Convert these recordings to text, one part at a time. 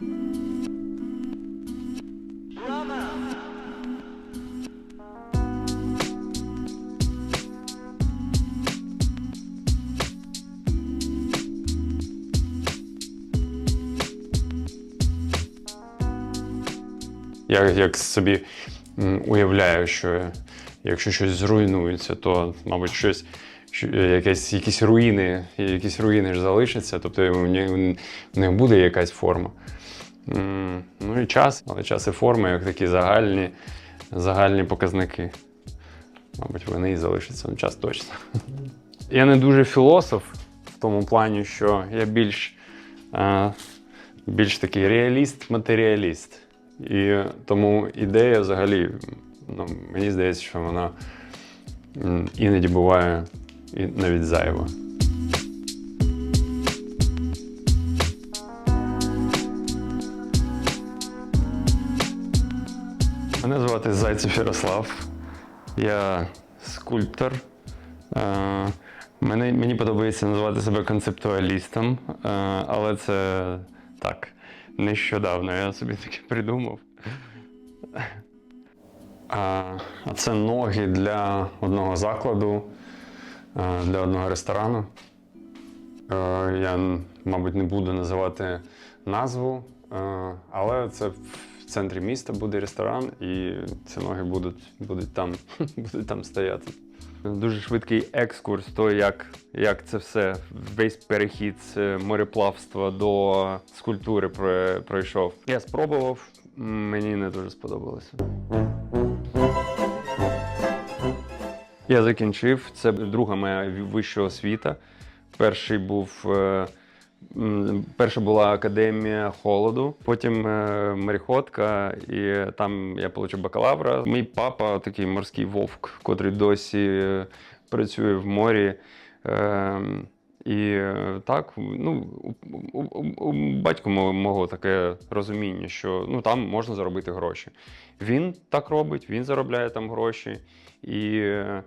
Я як собі уявляю, що якщо щось зруйнується, то, мабуть, щось, що- якесь, якісь руїни, якісь руїни ж залишаться, тобто в них буде якась форма. Ну і час, але час і форма, як такі загальні, загальні показники. Мабуть, вони і залишаться, час точно. Я не дуже філософ в тому плані, що я більш, е, більш такий реаліст-матеріаліст. І тому ідея взагалі, ну, мені здається, що вона іноді буває навіть зайва. Мене звати Зайцев Ярослав. Я скульптор. Е, Мені, мені подобається називати себе концептуалістом, е, але це так, нещодавно я собі таке придумав. А а це ноги для одного закладу, е, для одного ресторану. Е, Я, мабуть, не буду називати назву, е, але це центрі міста буде ресторан, і ці ноги будуть, будуть, там, будуть там стояти. Дуже швидкий екскурс, то як, як це все, весь перехід з мореплавства до скульптури пройшов. Я спробував, мені не дуже сподобалося. Я закінчив. Це друга моя вища освіта. Перший був. Е, Перша була академія холоду, потім е, мореходка, і там я отримав бакалавра. Мій папа такий морський вовк, котрий досі е, працює в морі. Е, І е, так, ну, у, у, у, батька мого, таке розуміння, що ну, там можна заробити гроші. Він так робить, він заробляє там гроші. І е,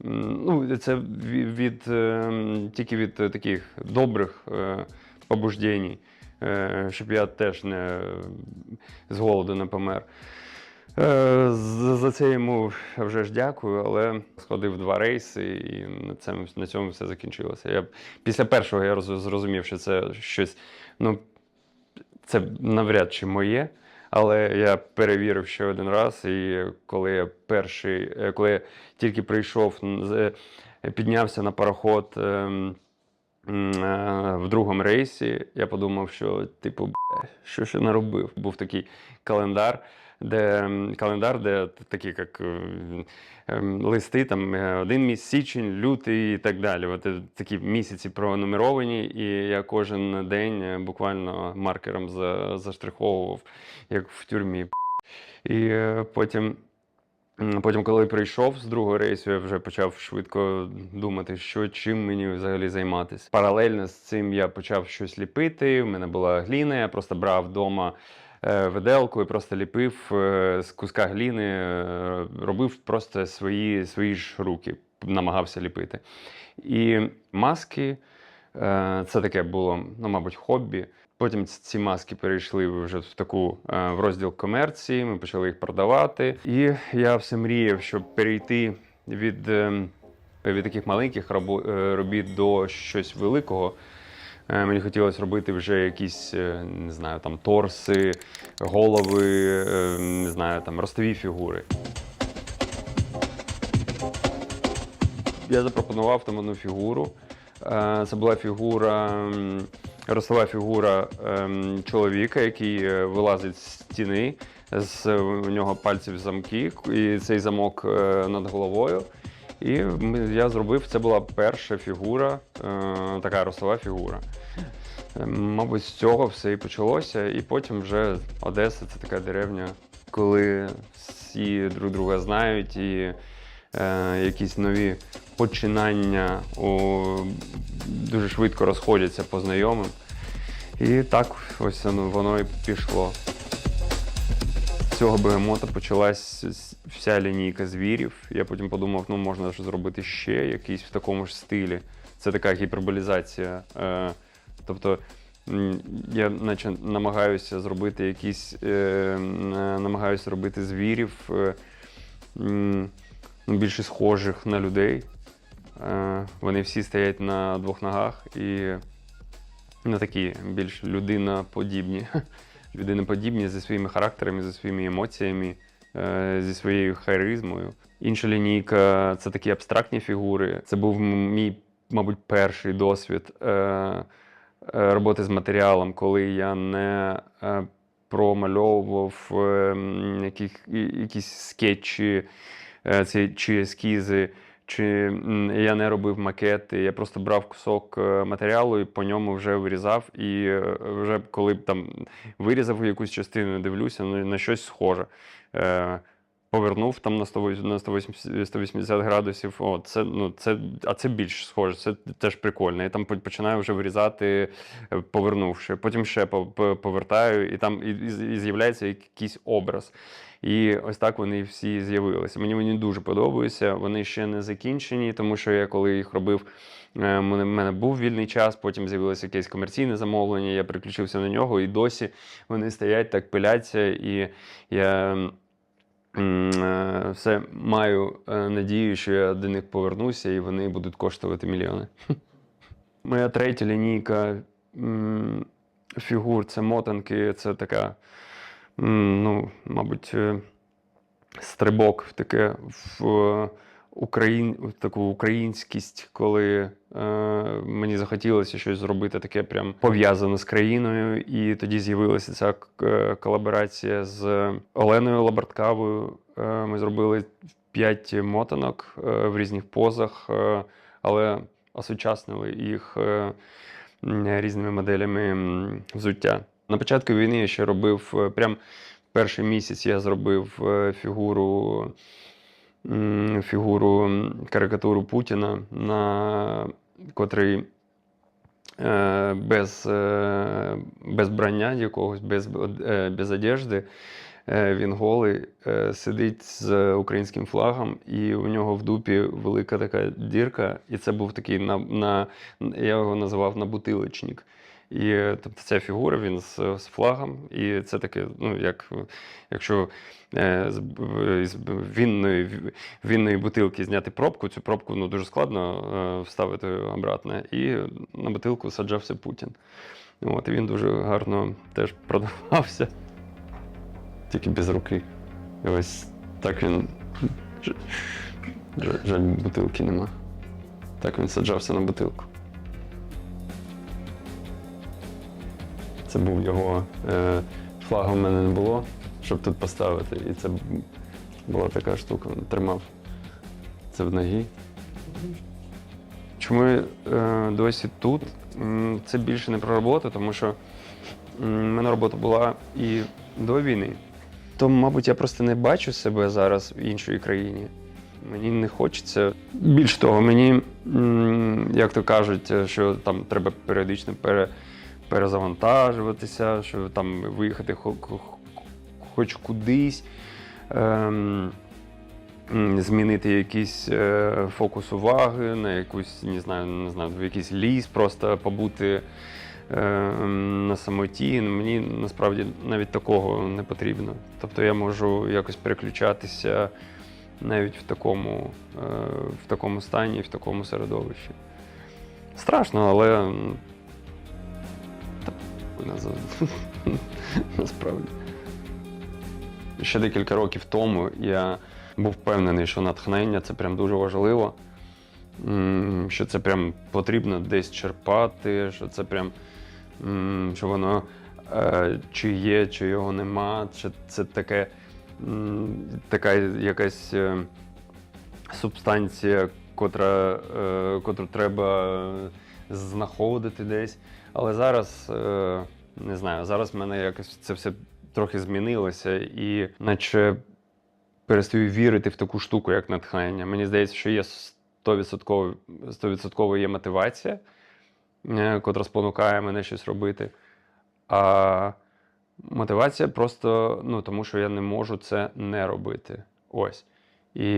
ну, це від, від, е, тільки від е, таких добрих е, е, щоб я теж не з голоду не помер. Е, За, це йому вже ж дякую, але сходив два рейси, і на цьому, на цьому все закінчилося. Я, після першого я зрозумів, що це щось, ну, це навряд чи моє. Але я перевірив ще один раз, і коли я перший, е, коли я тільки прийшов, піднявся на пароход ем, в другому рейсі, я подумав, що типу, що я наробив? Був такий календар, де календар, де такі як е, листи, там е, один місяць, січень, лютий і так далі. От е, такі місяці пронумеровані, і я кожен день е, буквально маркером за- заштриховував, як в тюрмі. І е, потім. Потім, коли прийшов з другого рейсу, я вже почав швидко думати, що чим мені взагалі займатися. Паралельно з цим я почав щось ліпити. У мене була гліна, я просто брав вдома е, виделку і просто ліпив е, з куска гліни, е, робив просто свої, свої ж руки, намагався ліпити. І маски це таке було, ну, мабуть, хобі. Потім ці маски перейшли вже в таку е, в розділ комерції. Ми почали їх продавати. І я все мріяв, щоб перейти від, ем, від таких маленьких е, робіт до щось великого. Е, Мені хотілося робити вже якісь, е, не знаю, там торси, голови, е, не знаю, там ростові фігури. Я запропонував там одну фігуру. Е, Це була фігура, м, ростова фігура ем, чоловіка, який е, вилазить з стіни. З у нього пальців замки, і цей замок е, над головою. І я зробив, це була перша фігура, е, така ростова фігура. Е, Мабуть, з цього все і почалося. І потім вже Одеса це така деревня, коли всі друг друга знають і е, якісь нові починання у, дуже швидко розходяться по знайомим. І так ось воно, і пішло. З цього бегемота почалась вся лінійка звірів. Я потім подумав, ну можна ж зробити ще якийсь в такому ж стилі. Це така гіперболізація. Е, тобто я наче намагаюся зробити якісь, е, е, намагаюся зробити звірів е, більше схожих на людей. Е, вони всі стоять на двох ногах і ну, такі більш людиноподібні. Людиноподібні зі своїми характерами, зі своїми емоціями, е, зі своєю харизмою. Інша лінійка це такі абстрактні фігури. Це був мій, мабуть, перший досвід е, роботи з матеріалом, коли я не промальовував якісь скетчі чи ескізи, чи я не робив макети. Я просто брав кусок е, матеріалу і по ньому вже вирізав. І е, вже коли там вирізав якусь частину, дивлюся ну, на щось схоже. Е, Повернув там на 180, на 180 180 градусів. О, це, ну, це, а це більш схоже, це теж прикольно. І там починаю вже вирізати, повернувши. Потім ще по- по- повертаю, і там і, і з'являється якийсь образ. І ось так вони всі з'явилися. Мені вони дуже подобаються. Вони ще не закінчені, тому що я коли їх робив, е, в мене, був вільний час, потім з'явилося якесь комерційне замовлення, я переключився на нього, і досі вони стоять так, пиляться, і я. е, Все маю е, надію, що я до них повернуся і вони будуть коштувати мільйони. Моя третя лінійка фігур це мотанки, це така, ну, мабуть, е, стрибок в таке в е, Україн, в таку українськість, коли е, мені захотілося щось зробити таке прям пов'язане з країною. І тоді з'явилася ця е, колаборація з Оленою Лабарткавою. Е, ми зробили п'ять мотанок е, в різних позах, е, але осучаснили їх е, різними моделями взуття. На початку війни я ще робив е, прям перший місяць я зробив е, фігуру, фігуру карикатуру Путіна, на котрий е, без, без брання якогось, без, без одежди. Він голий, сидить з українським флагом, і у нього в дупі велика така дірка, і це був такий на, на я його називав набутилочник. І е, тобто ця фігура, він з, з флагом, і це таке, ну як е, якщо е, з, б- з вінної, вінної бутилки зняти пробку, цю пробку ну, дуже складно е, вставити обратно. І на бутилку саджався Путін. От, і він дуже гарно теж продавався. Тільки без руки. І ось так він. Жаль, бутилки нема. Так він саджався на бутилку. Це був його. Е, флага в мене не було, щоб тут поставити. І це була така штука. Тримав це в ногі. Чому е, досі тут? Це більше не про роботу, тому що в мене робота була і до війни. То, мабуть, я просто не бачу себе зараз в іншій країні. Мені не хочеться. Більш того, мені, як то кажуть, е, що там треба періодично пере, перезавантажуватися, що там виїхати хо- хо- хоч кудись, ем, змінити якийсь е, фокус уваги на якусь, не знаю, не знаю, в якийсь ліс, просто побути е, на самоті. Мені насправді навіть такого не потрібно. Тобто я можу якось переключатися навіть в такому, е, в такому стані, в такому середовищі. Страшно, але м, та насправді. Ще декілька років тому я був впевнений, що натхнення це прям дуже важливо. Що це прям потрібно десь черпати, що це прям що воно е, чи є, чи його нема, чи це таке, така якась е, субстанція, котра, е, котру треба знаходити десь. Але зараз е, не знаю, зараз в мене якось це все трохи змінилося, і наче перестаю вірити в таку штуку, як натхнення. Мені здається, що є 100%, 100% є мотивація, е, котра спонукає мене щось робити. А мотивація просто ну, тому, що я не можу це не робити. Ось. І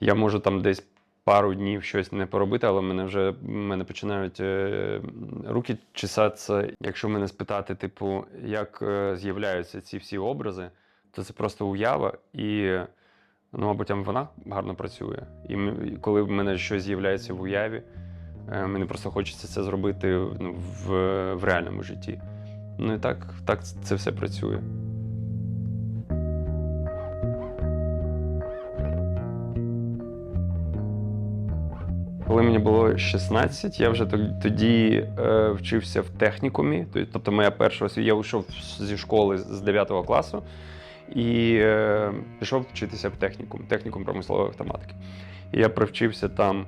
я можу там десь пару днів щось не поробити, але мене вже мене починають е, руки чесатися. Якщо мене спитати, типу, як е, з'являються ці всі образи, то це просто уява, і ну, мабуть, вона гарно працює. І коли в мене щось з'являється в уяві, е, мені просто хочеться це зробити ну, в, в реальному житті. Ну і так, так це все працює. Коли мені було 16, я вже тоді е, вчився в технікумі. Тобто, моя перша освіта, я вийшов зі школи з 9 класу і е, пішов вчитися в технікум, технікум промислової автоматики. І я привчився там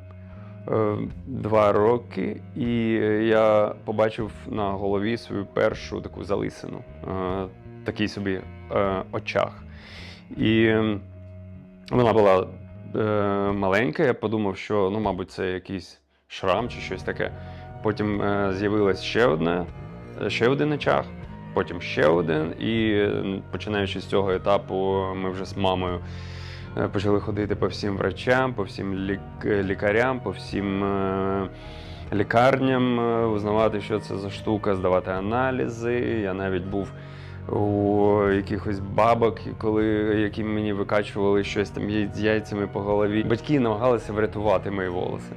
е, два роки, і я побачив на голові свою першу таку залисину, е, такий собі е, очах. І вона була е, маленька. Я подумав, що ну, мабуть, це якийсь шрам чи щось таке. Потім е, з'явилась ще одна, ще один очаг, потім ще один. І починаючи з цього етапу, ми вже з мамою е, почали ходити по всім врачам, по всім лік- лікарям, по всім. е, Лікарням е, узнавати, що це за штука, здавати аналізи. Я навіть був у якихось бабок, коли які мені викачували щось там з яйцями по голові. Батьки намагалися врятувати мої волоси.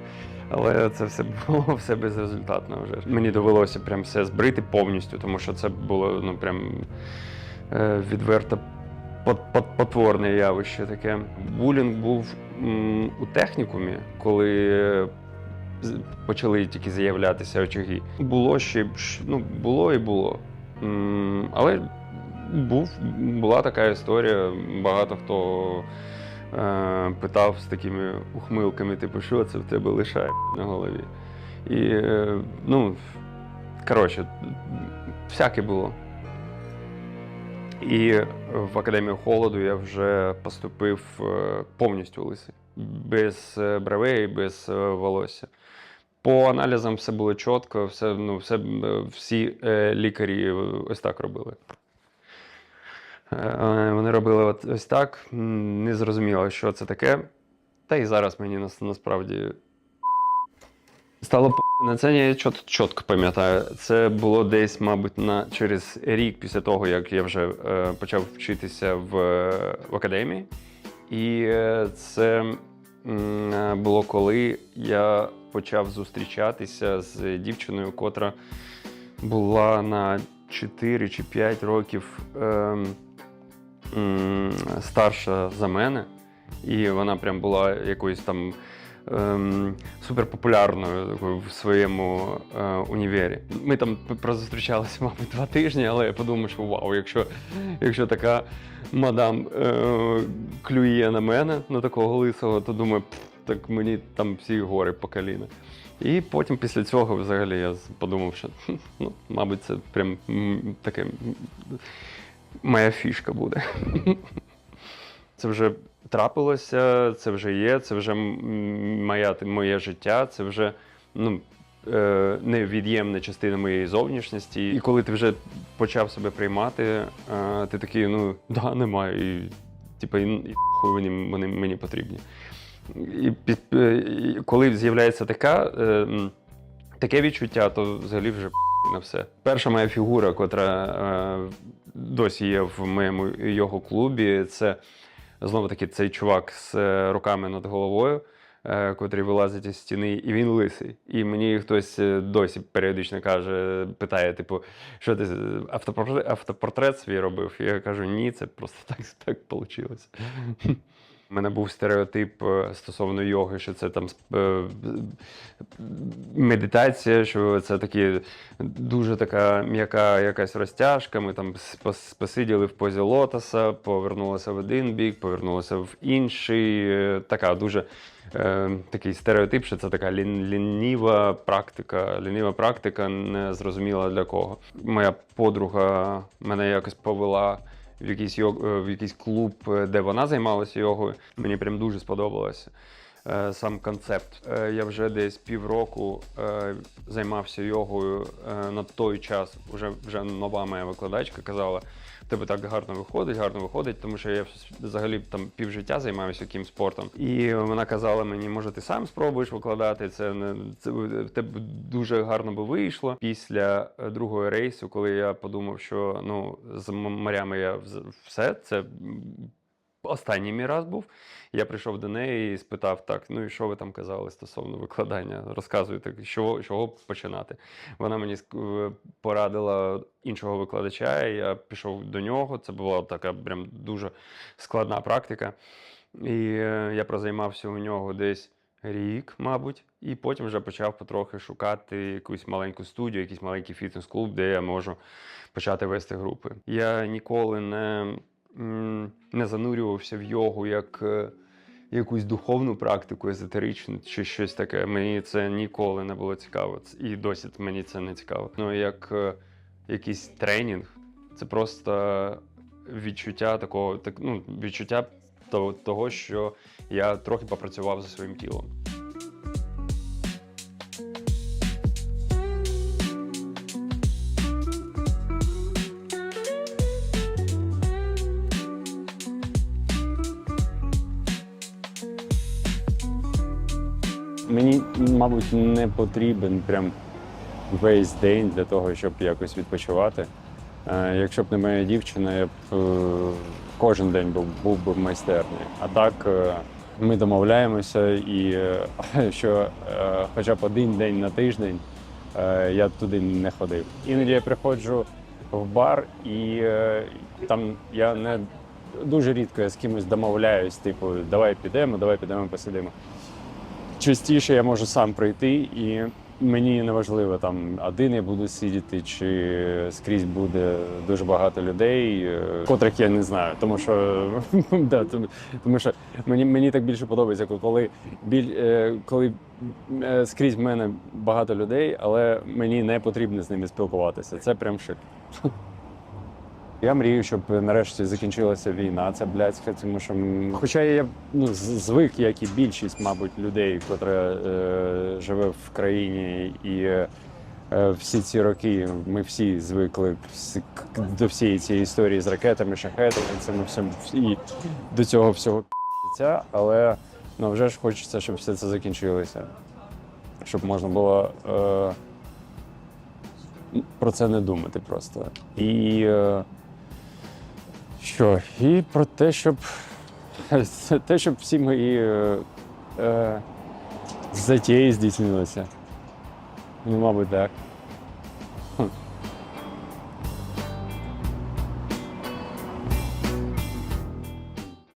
Але це все було все безрезультатно вже. Мені довелося прям все збрити повністю, тому що це було ну прям е, відверто пот- пот- потворне явище таке. Булінг був у технікумі, коли е, почали тільки з'являтися очаги. Було ще ну, було і було. Але був, була така історія. Багато хто е, питав з такими ухмилками, типу, що це в тебе лишає на голові. І, е, ну, коротше, всяке було. І в Академію холоду я вже поступив е, повністю лисий, без е, бровей, без е, волосся. По аналізам все було чітко, все, ну, все, всі лікарі ось так робили. Е, Вони робили от ось так, не зрозуміло, що це таке. Та і зараз мені нас, насправді стало на це я чітко пам'ятаю. Це було десь, мабуть, на, через рік після того, як я вже е, почав вчитися в, в академії. І е, це е, було коли я почав зустрічатися з дівчиною, котра була на 4 чи 5 років м, старша за мене. І вона прям була якоюсь там ем, суперпопулярною в своєму е, універі. Ми там прозустрічалися, мабуть, два тижні, але я подумав, що вау, якщо, якщо така мадам е, клює на мене, на такого лисого, то думаю, «Пф, так мені там всі гори по коліна. І потім після цього взагалі я подумав, що ну, мабуть, це прям таке моя фішка буде. Це вже трапилося, це вже є, це вже моя, моє життя, це вже ну, е, невід'ємна частина моєї зовнішності. І коли ти вже почав себе приймати, е, ти такий, ну, да, немає. І, типу, і, і хуй вони, вони мені потрібні. І, під, е, і коли з'являється така, е, таке відчуття, то взагалі вже на все. Перша моя фігура, котра е, досі є в моєму його клубі, це знову таки цей чувак з е, руками над головою, е, котрий вилазить із стіни, і він лисий. І мені хтось е, досі періодично каже, питає: типу, що ти автопортрет, автопортрет свій робив? І я кажу, ні, це просто так, так вийшло. У мене був стереотип е, стосовно йоги, що це там е, медитація, що це такі дуже така м'яка якась розтяжка. Ми там посиділи в позі лотоса, повернулися в один бік, повернулися в інший. Е, Така дуже е, такий стереотип, що це така лін, лініва практика. Лініва практика не зрозуміла для кого. Моя подруга мене якось повела в якийсь, йог, е, в якийсь клуб, е, де вона займалася йогою. Мені прям дуже сподобалося. е, сам концепт. Я вже десь півроку займався йогою на той час. Вже вже нова моя викладачка казала. «В Тебе так гарно виходить, гарно виходить, тому що я взагалі там півжиття займаюся яким спортом. І вона казала мені, може, ти сам спробуєш викладати. Це не це тебе дуже гарно би вийшло. Після е, другого рейсу, коли я подумав, що ну з морями я все це. Останній мій раз був. Я прийшов до неї і спитав: так, ну і що ви там казали стосовно викладання? Розказуйте, що, чого починати. Вона мені е, порадила іншого викладача, я пішов до нього. Це була така прям дуже складна практика. І е, я прозаймався у нього десь рік, мабуть, і потім вже почав потрохи шукати якусь маленьку студію, якийсь маленький фітнес-клуб, де я можу почати вести групи. Я ніколи не, не занурювався в йогу як е, якусь духовну практику, езотеричну чи щось таке. Мені це ніколи не було цікаво. І досі мені це не цікаво. Ну, як е, якийсь тренінг, це просто відчуття такого, так, ну, відчуття того, того, що я трохи попрацював за своїм тілом. Мабуть, не потрібен прям весь день для того, щоб якось відпочивати. Е, Якщо б не моя дівчина, я б е, кожен день був, був би в майстерні. А так е, ми домовляємося, і що хоча б один день на тиждень я туди не ходив. Іноді я приходжу в бар, і там я не дуже рідко я з кимось домовляюсь, типу, давай підемо, давай підемо посидимо частіше я можу сам прийти, і мені не важливо там один я буду сидіти, чи скрізь буде дуже багато людей, е, котрих я не знаю. Тому що да, тому, що мені, мені так більше подобається, коли біль, е, коли е, скрізь в мене багато людей, але мені не потрібно з ними спілкуватися. Це прям шик. Я мрію, щоб нарешті закінчилася війна. Це блядська, тому що хоча я ну, звик, як і більшість, мабуть, людей, котра е, живе в країні, і е, всі ці роки ми всі звикли всі- до всієї цієї історії з ракетами, шахетами, цим всім і до цього всього але ну, вже ж хочеться, щоб все це закінчилося. Щоб можна було е, про це не думати просто. І е, що? І про те, щоб те, щоб всі мої е, е, затії здійснилися. Ну, мабуть, так.